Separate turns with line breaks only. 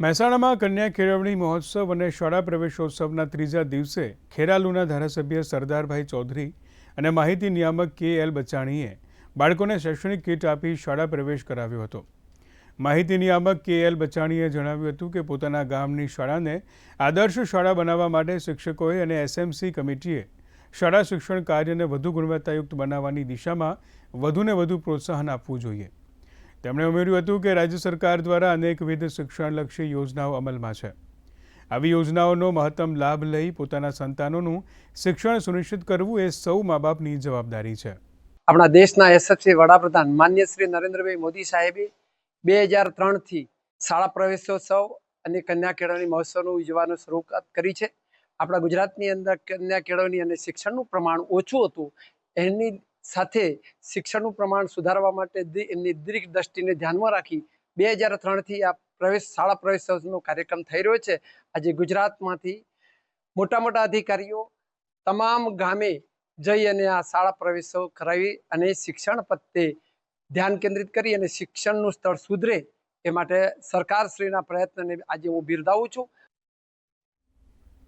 મહેસાણામાં કન્યા કેળવણી મહોત્સવ અને શાળા પ્રવેશોત્સવના ત્રીજા દિવસે ખેરાલુના ધારાસભ્ય સરદારભાઈ ચૌધરી અને માહિતી નિયામક કે એલ બચાણીએ બાળકોને શૈક્ષણિક કીટ આપી શાળા પ્રવેશ કરાવ્યો હતો. માહિતી નિયામક કે એલ બચાણીએ જણાવ્યું હતું કે પોતાના ગામની શાળાને આદર્શ શાળા બનાવવા માટે શિક્ષકોએ અને એસએમસી કમિટીએ શાળા શિક્ષણ કાર્યને વધુ ગુણવત્તાયુક્ત બનાવવાની દિશામાં વધુને વધુ પ્રોત્સાહન આપવું જોઈએ. તેમણે ઉમેર્યું હતું કે રાજ્ય સરકાર દ્વારા અનેકવિધ શિક્ષણલક્ષી યોજનાઓ અમલમાં છે. આવી યોજનાઓનો મહત્તમ લાભ લઈ પોતાના સંતાનોનું શિક્ષણ સુનિશ્ચિત કરવું એ સૌ મા બાપની જવાબદારી છે.
આપણા દેશના યશસ્વી વડાપ્રધાન માન્ય શ્રી નરેન્દ્રભાઈ મોદી સાહેબે બે હજાર ત્રણથી શાળા પ્રવેશોત્સવ અને કન્યા કેળવણી મહોત્સવનું ઉજવવાનું શરૂઆત કરી છે. આપણા ગુજરાતની અંદર કન્યા કેળવણી અને શિક્ષણનું પ્રમાણ ઓછું હતું. એની સાથે શિક્ષણનું પ્રમાણ સુધારવા માટે એમની દીર્ઘ દ્રષ્ટિને ધ્યાનમાં રાખી બે હજાર ત્રણથી આ પ્રવેશ શાળા પ્રવેશોત્સવનો કાર્યક્રમ થઈ રહ્યો છે. આજે ગુજરાતમાંથી મોટા મોટા અધિકારીઓ તમામ ગામે જઈ અને આ શાળા પ્રવેશો કરાવી અને શિક્ષણ પ્રત્યે ધ્યાન કેન્દ્રિત કરી અને શિક્ષણનું સ્તર સુધરે એ માટે સરકારશ્રીના પ્રયત્નને આજે હું બિરદાવું છું.